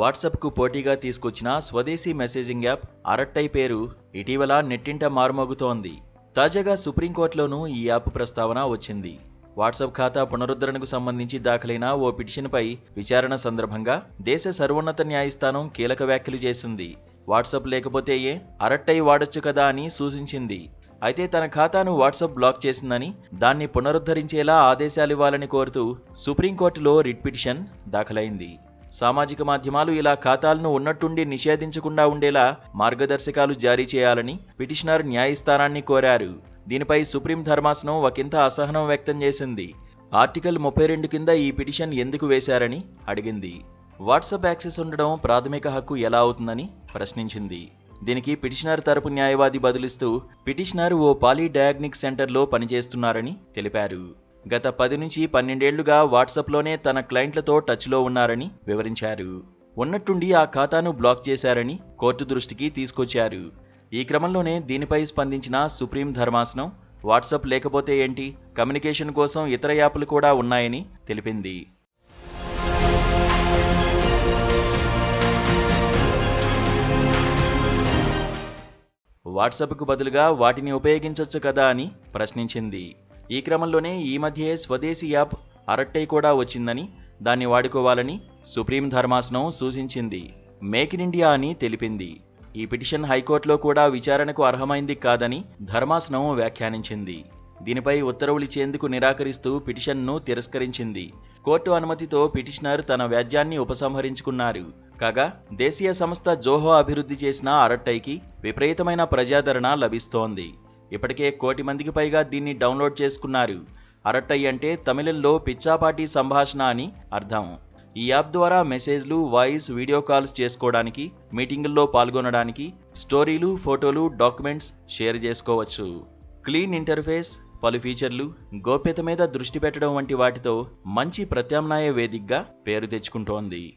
వాట్సాప్కు పోటీగా తీసుకొచ్చిన స్వదేశీ మెసేజింగ్ యాప్ అరట్టై పేరు ఇటీవల నెట్టింట మారుమోగుతోంది. తాజాగా సుప్రీంకోర్టులోనూ ఈ యాప్ ప్రస్తావన వచ్చింది. వాట్సాప్ ఖాతా పునరుద్ధరణకు సంబంధించి దాఖలైన ఓ పిటిషన్పై విచారణ సందర్భంగా దేశ సర్వోన్నత న్యాయస్థానం కీలక వ్యాఖ్యలు చేసింది. వాట్సాప్ లేకపోతే ఏ అరట్టై వాడొచ్చు కదా అని సూచించింది. అయితే తన ఖాతాను వాట్సాప్ బ్లాక్ చేసిందని దాన్ని పునరుద్ధరించేలా ఆదేశాలివ్వాలని కోరుతూ సుప్రీంకోర్టులో రిట్ పిటిషన్ దాఖలైంది. సామాజిక మాధ్యమాలు ఇలా ఖాతాలను ఉన్నట్టుండి నిషేధించకుండా ఉండేలా మార్గదర్శకాలు జారీ చేయాలని పిటిషనర్ న్యాయస్థానాన్ని కోరారు. దీనిపై సుప్రీం ధర్మాసనం ఒకంత అసహనం వ్యక్తం చేసింది. ఆర్టికల్ ముప్పై రెండు కింద ఈ పిటిషన్ ఎందుకు వేశారని అడిగింది. వాట్సాప్ యాక్సెస్ ఉండడం ప్రాథమిక హక్కు ఎలా అవుతుందని ప్రశ్నించింది. దీనికి పిటిషనర్ తరపు న్యాయవాది బదులిస్తూ పిటిషనర్ ఓ పాలీ డయాగ్నిక్ సెంటర్లో పనిచేస్తున్నారని తెలిపారు. గత పది నుంచి పన్నెండేళ్ళుగా వాట్సాప్లోనే తన క్లయింట్లతో టచ్లో ఉన్నారని వివరించారు. ఉన్నట్టుండి ఆ ఖాతాను బ్లాక్ చేశారని కోర్టు దృష్టికి తీసుకొచ్చారు. ఈ క్రమంలోనే దీనిపై స్పందించిన సుప్రీం ధర్మాసనం వాట్సాప్ లేకపోతే ఏంటి కమ్యూనికేషన్ కోసం ఇతర యాప్లు కూడా ఉన్నాయని తెలిపింది. వాట్సాప్కు బదులుగా వాటిని ఉపయోగించవచ్చు కదా అని ప్రశ్నించింది. ఈ క్రమంలోనే ఈ మధ్యే స్వదేశీ యాప్ అరట్టై కూడా వచ్చిందని దాన్ని వాడుకోవాలని సుప్రీం ధర్మాసనం సూచించింది. మేక్ ఇన్ ఇండియా అని తెలిపింది. ఈ పిటిషన్ హైకోర్టులో కూడా విచారణకు అర్హమైంది కాదని ధర్మాసనం వ్యాఖ్యానించింది. దీనిపై ఉత్తర్వులిచ్చేందుకు నిరాకరిస్తూ పిటిషన్ను తిరస్కరించింది. కోర్టు అనుమతితో పిటిషనర్ తన వ్యాజ్యాన్ని ఉపసంహరించుకున్నారు. కాగా దేశీయ సంస్థ జోహో అభివృద్ధి చేసిన అరట్టైకి విపరీతమైన ప్రజాదరణ లభిస్తోంది. ఇప్పటికే కోటి మందికి పైగా దీన్ని డౌన్లోడ్ చేసుకున్నారు. అరట్టై అంటే తమిళంలో పిచ్చాపాటి సంభాషణ అని అర్థం. ఈ యాప్ ద్వారా మెసేజ్లు వాయిస్ వీడియో కాల్స్ చేసుకోవడానికి మీటింగుల్లో పాల్గొనడానికి స్టోరీలు ఫోటోలు డాక్యుమెంట్స్ షేర్ చేసుకోవచ్చు. క్లీన్ ఇంటర్ఫేస్ పలు ఫీచర్లు గోప్యత మీద దృష్టి పెట్టడం వంటి వాటితో మంచి ప్రత్యామ్నాయ వేదికగా పేరు తెచ్చుకుంటోంది.